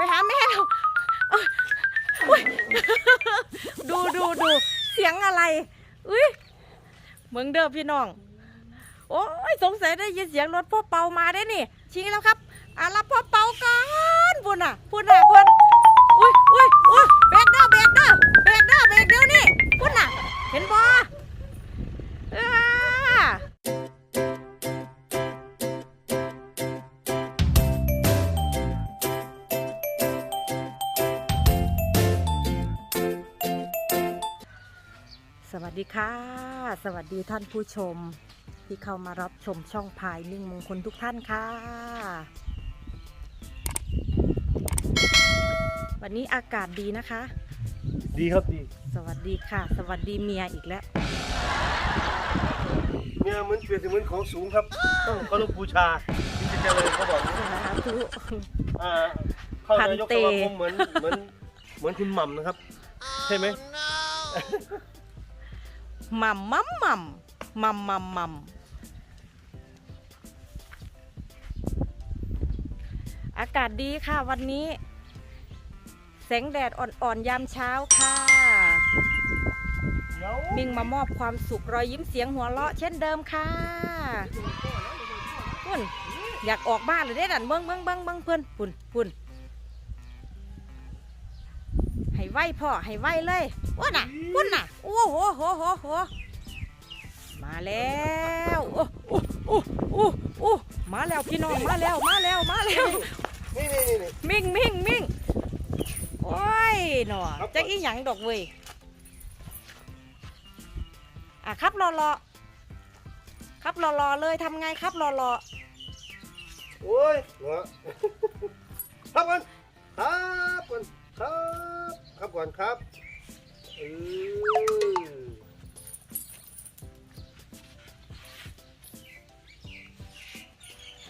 ไปหาแม่เราอุ๊ยดูดูดูเสียงอะไร อุ้ยเมืองเดิมพี่น้อง โอ้ยสงสัยได้ยินเสียงรถพ่อเปามาได้นี่ ชี้แล้วครับอะรับพ่อเปากันพุ่นอะพุ่นอะพุ่นอุ้ยอุ้ยอุ้ยเบรกเด้อเบรก ค่ะ สวัสดีท่านผู้ชม ที่เข้ามารับชมช่องพายนิ่งมงคลทุกท่านค่ะ วันนี้อากาศดีนะคะ ดีครับดีสวัสดีค่ะ สวัสดีเมียอีกแล้ว เนี่ยเหมือนเปรียบเสมือนของสูงครับ ต้องเคารพบูชาที่จะเจริญเขาบอกสาธุอ่าเข้านายกพันเตสมาคมเหมือนเหมือนเหมือนคุณหม่ำนะครับ ใช่ไหม หม่ำมั่มม่ำม่ำม่ำม่ำอากาศดีค่ะวันนี้ แสงแดดอ่อนๆยามเช้าค่ะเดี๋ยวมิ่งมามอบความสุขรอยยิ้มเสียงหัวเราะเช่นเดิมค่ะปุ่นอยากออกบ้านเลยได้ดันเบิ้งเบิ้งเบิ้งเบิ้งเพื่อนปุ่นปุ่น ไหวพ่อให้ไหวเลยว่าน่ะปุ่นน่ะโอ้โหโหโหโหมาแล้วโอ้โอ้โอ้โอ้โอ้มาแล้วพี่น้องมาแล้วมาแล้วมาแล้วนี่นี่นี่นี่มิ่งมิ่งมิ่งโอ้ยหนอครับจะอีหยังดอกเว้ยอะครับรอรอครับรอรอเลยทำไงครับรอรอโอ้ยเหรอครับก่อนครับก่อนครับ ครับก่อนครับ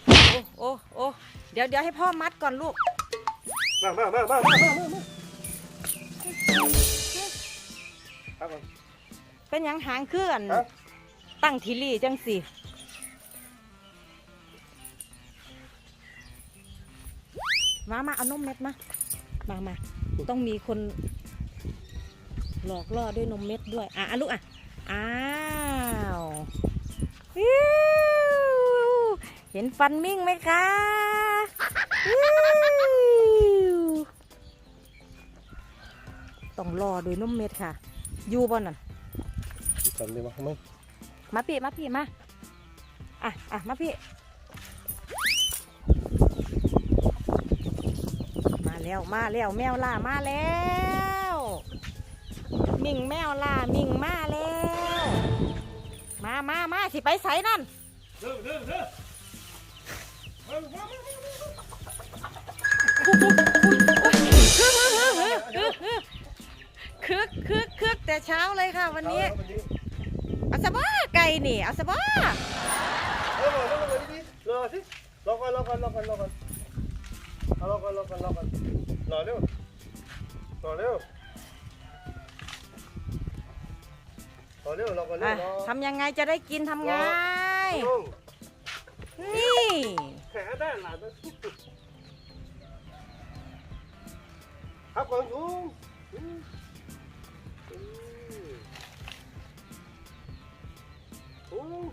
โอ้โอ้โอ้เดี๋ยวเดี๋ยวให้พ่อมัดก่อนลูก มามามามามามามเป็นยังหางเคลื่อนตั้งทีลีจังสิมามาเอานมเม็ดมา มามา ต้องมีคน หลอกล่อด้วยนมเม็ดด้วย อะอะลูกอะ อ้าววิวเห็นฟันมิ่งไหมคะวิวต้องรอด้วยนมเม็ดค่ะ อยู่บ่นั่นจำได้ไหมไหมมาพี่มาพี่มา อะอะมาพี่ แล้วมาแล้วแมวล่ามาแล้วมิงแมวล่ามิงมาแล้วมามามาสิไปใส่นั่นคึกคึกคึกแต่เช้าเลยค่ะวันนี้เอาสบ้าไก่นี่เอาสบ้าเออมาแล้วมาดีๆรอสิรอก่อนรอก่อนรอก่อนรอก่อน อารอก่อนรอก่อนรอก่อนรอเร็วรอเร็วรอเร็วรอก่อนเร็อะวรอทำยังไงจะได้กินทำไงลงนี่ แขนได้หลานนะครับก่อนสูงอืมอืมสูง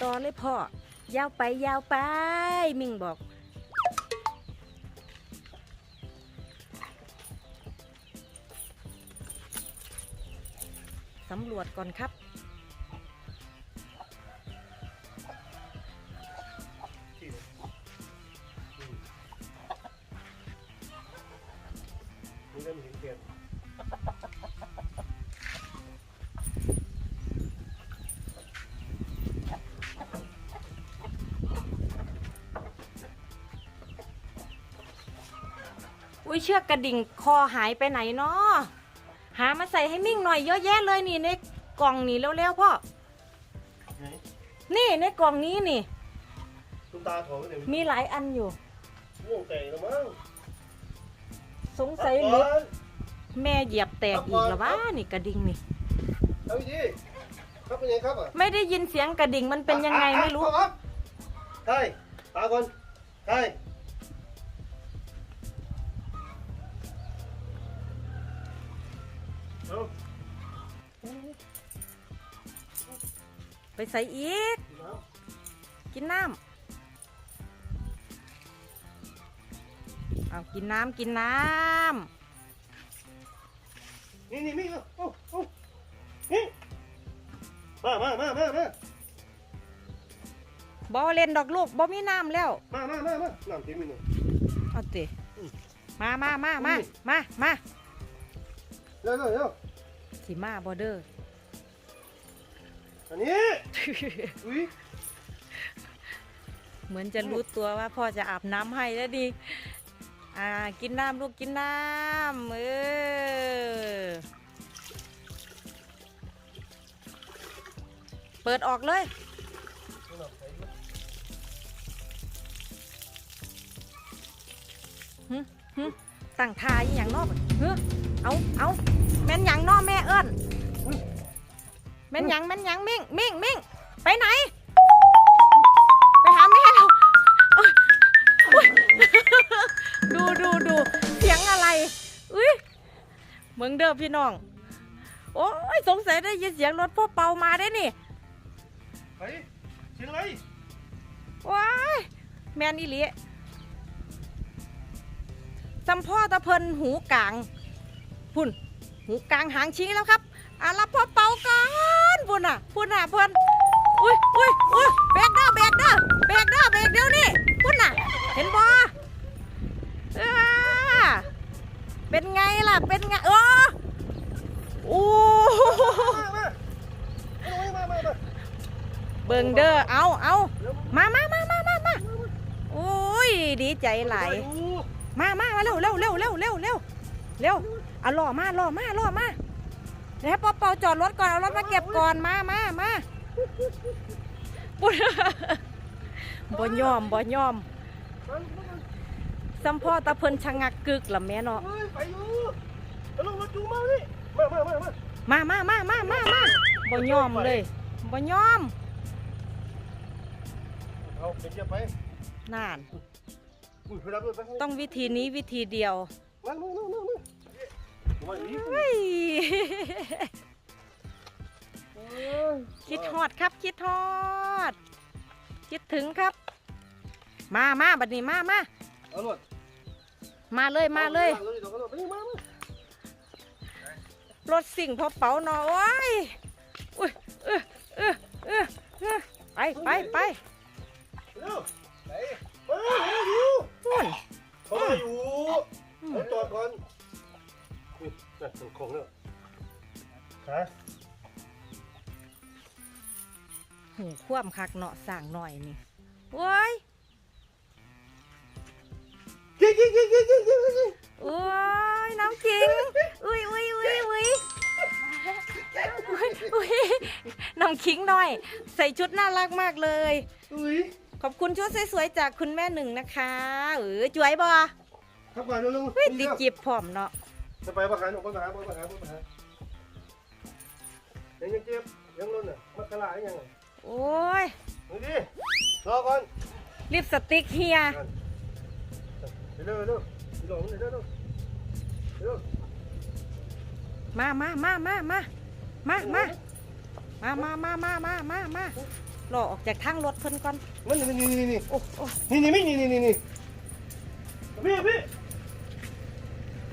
ต่อเลยพ่อยาวไปยาวไป มิงบอก รวจก่อนครับที่ไหนอืมนี่เริ่มเห็นเปลี่ยนอุ้ยเชือกกระดิ่งคอหายไปไหนเนาะหามาใส่ให้มิ่งหน่อยเยอะแยะเลยนี่ใน กล่องนี่เร็วๆพ่อ ไหนนี่ในกล่องนี้นี่คุณตาถอดไปไหนมีหลายอันอยู่ ม่วงแต่งแล้วมั้งสงสัยครับหลุดก่อนแม่เหยียบแตกอีกแล้ววะนี่กระดิ่งนี่ เอาดีครับเป็นยังครับอะไม่ได้ยินเสียงกระดิ่งมันเป็นยังไงไม่รู้ ครับใช่ตาก่อนใช่ ไปใส่อีก กินน้ำเอากินน้ำกินน้นี่นี่นี่เอาเอาเอานี่มามามามามาำบ่เล่นดอกลูกบ่มีน้ำแล้ว มามามามาน้ำเต็มเลยเอาติอืมมามามามาอุ้ยมามาเร็วเร็วเร็วสิมาบ่เด้อ อันนี้ อุ้ยเหมือนจะรู้ตัวว่าพ่อจะอาบน้ำให้แล้วดิอ่ากินน้ำลูกกินน้ำเออเปิดออกเลยหึหึตั้งทายอหย่างนอกเฮ้เอาเอาแม่นหยังนอแม่เอิ้น แม่นหยังแม่นหยังมิ่งมิ่งมิ่งไปไหน ไปหาแม่เราเอ้ยอุ๊ยดูดูดูเสียงอะไรอุ้ยเมืองเดิมพี่น้อง โอ้ยสงสัยได้ยินเสียงรถพ่อเปามาได้นี่ไปเสียงอะไรว้ายแมนอีหลีจำพ่อตะเพินหูกลางพุ่น หูกลางหางชี้แล้วครับอะรับพ่อเป่าก่อน พุ่นอะพุ่อนอุ้ยอุ้ยอุ้ยเบรกเด้อเบรกเด้อเบรกเด้อเบรกเดี๋ยวนี้พุ่นอะ เห็นบ่อ่าเป็นไงล่ะ เป็นไงโอ้โอ้มามามามามามาเบิ่งเด้อเอาเอาเร็วมามามามามามาโอ้ยดีใจหลายมามามาเร็วเร็วเร็วเร็วเร็วเร็วเร็วเอาล่อมาล่อมาล่อมา ดี๋ยวให้ปอเปาจอดรถก่อน เอารถมาเก็บก่อนมามามาปุ๊บบ่ยอมบ่ยอมไปไปไปสัมพ่อตะเพิ่นชะงักกึกละแม่เนาะเฮ้ยไปอยู่เอาลงรถจูงมานี่มามามามามามามามามามาบ่ยอมเลยบ่ยอมเอาเป็นจะไปนานอุ้ยไปรับด้วยไปต้องวิธีนี้วิธีเดียวมามามามา คิดฮอดครับ คิดฮอด คิดถึงครับ มามาบัดนี้มามาเอารถมาเลยมาเลยเอารถเอารถไปมามารถสิ่งพอเป๋าหน่อยอุ้ยเออเออเออเออไปไปไปเร็วไปเฮ้ยเร็วอยู่นู่นเขามา อยู่เอาจอดก่อนนี่นั่นเป็นของเนี่ยฮะหูคว่ำคักเนาะสั่งหน่อยนี่โว้ยกิ๊กกิ๊กกิ๊กกิ๊กกิ๊กกิ๊กกิ๊กโอ้ยน้องจิงอุ้ยอุ้ยอุ้ยอุ้ยอุ้ยอุ้ยน้องคิงหน่อย ใส่ชุดน่ารักมากเลยอุ้ยขอบคุณชุดสวยๆจากคุณแม่หนึ่งนะคะเออจวยบ่ทักก่อนเร็วๆเฮ้ยติดจีบผอมเนาะ จะไปประหารออกประหารประหารประหารยังยังเจ็บยังล้นอะมักกะลายังไงโอ้ยดูดิรอก่อนลิปสติกเฮียเร็วเร็วเร็วเร็วเร็วเร็วเร็วมามามามามามามามามามามามามามาหล่อออกจากทางรถเพิ่นก่อนมันนี่นี่นี่นี่โอ้โอ้นี่นี่นี่นี่นี่นี่พี่พี่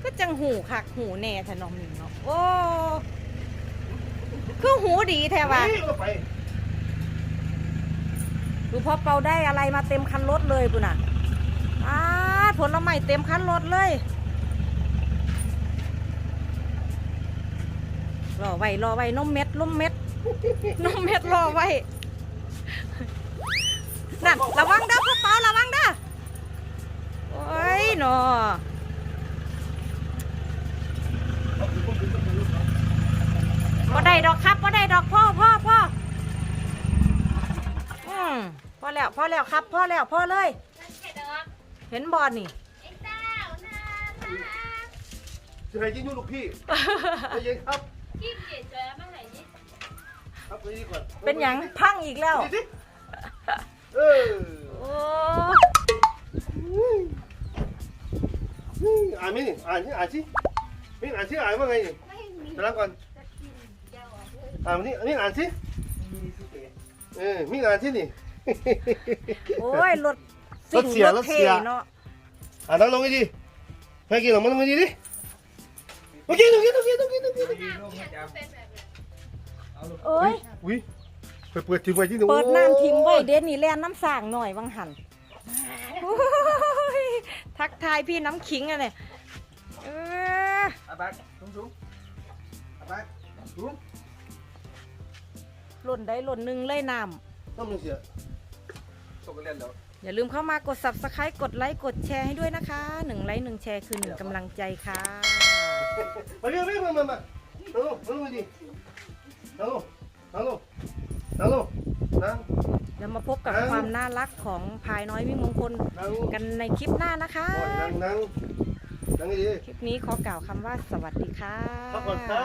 ก็จังหูคักหูแน่แทนอมนี่เนาะโอ้คือหูดีแท้ว่ะนี่ก็ไปดูพอเปาได้อะไรมาเต็มคันรถเลยปุ่นน่ะอ้าผลไม้เต็มคันรถเลยรอไว้รอไว้นมเม็ดนมเม็ดนมเม็ดรอไว้นั่นระวังเด้อพ่อเปาระวังเด้อโอ้ยหนอบ่ได้ดอกครับบ่ได้ดอกพ่อพ่อพ่ออืม พอแล้วพอแล้วครับพอแล้วพอเลย เห็นบอลนี่จะให้ยิงยูลูกพี่ใจเย็นครับพี่เกียรติมาไหนนี่ครับไปดีก่อนเป็นหยังพังอีกแล้วดีสิเออโอ้อ่านไหมนี่อ่านสิอ่านสินี่อ่านสิอ่านว่าไงนี่ไม่มีไปรับก่อนจะกินเดียวอะอ่านนี่อันนี้อ่านสิเออมีงานที่นี่ โอ้ยรถรถเสียรรถถเทเสียเนาะอะนั่งลงให้ดีให้กินหรอมันลงให้ดีดิโอเคโอเคโอเคโอเคโอเคเป็นแบบไหนเอ้ยอุ้ยไปเปิดทิ้งไว้ที่นู่นเปิดน้ำทิ้งไว้เด่นนี่แล่นน้ำสร้างหน่อยวังหันโอ้ยทักทายพี่น้ำขิงอะเนี่ยเอออาบักสูงสูงอาบักสูงหล่นได้หล่นหนึ่งเลยน้ต้องมึงเสีย ตกกันเล่นแล้วำอย่าลืมเข้ามากด subscribe กดไลค์กดแชร์ให้ด้วยนะคะหนึ่งไลค์หนึ่งแชร์คือหนึ่งกำลังใจค่ะ มาเร็วเร็วมามามานั่งลงนั่งลงให้ดีนั่งลงนั่งลงนั่งลงนั่ง เดี๋ยวมาพบกับเอ้าความน่ารักของพายน้อยวิมงคลนั่งลงกันในคลิปหน้านะคะ นั่งนั่งนั่งให้ดีคลิปนี้ขอกล่าวคำว่าสวัสดีค่ะพักผ่อนครั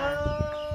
บ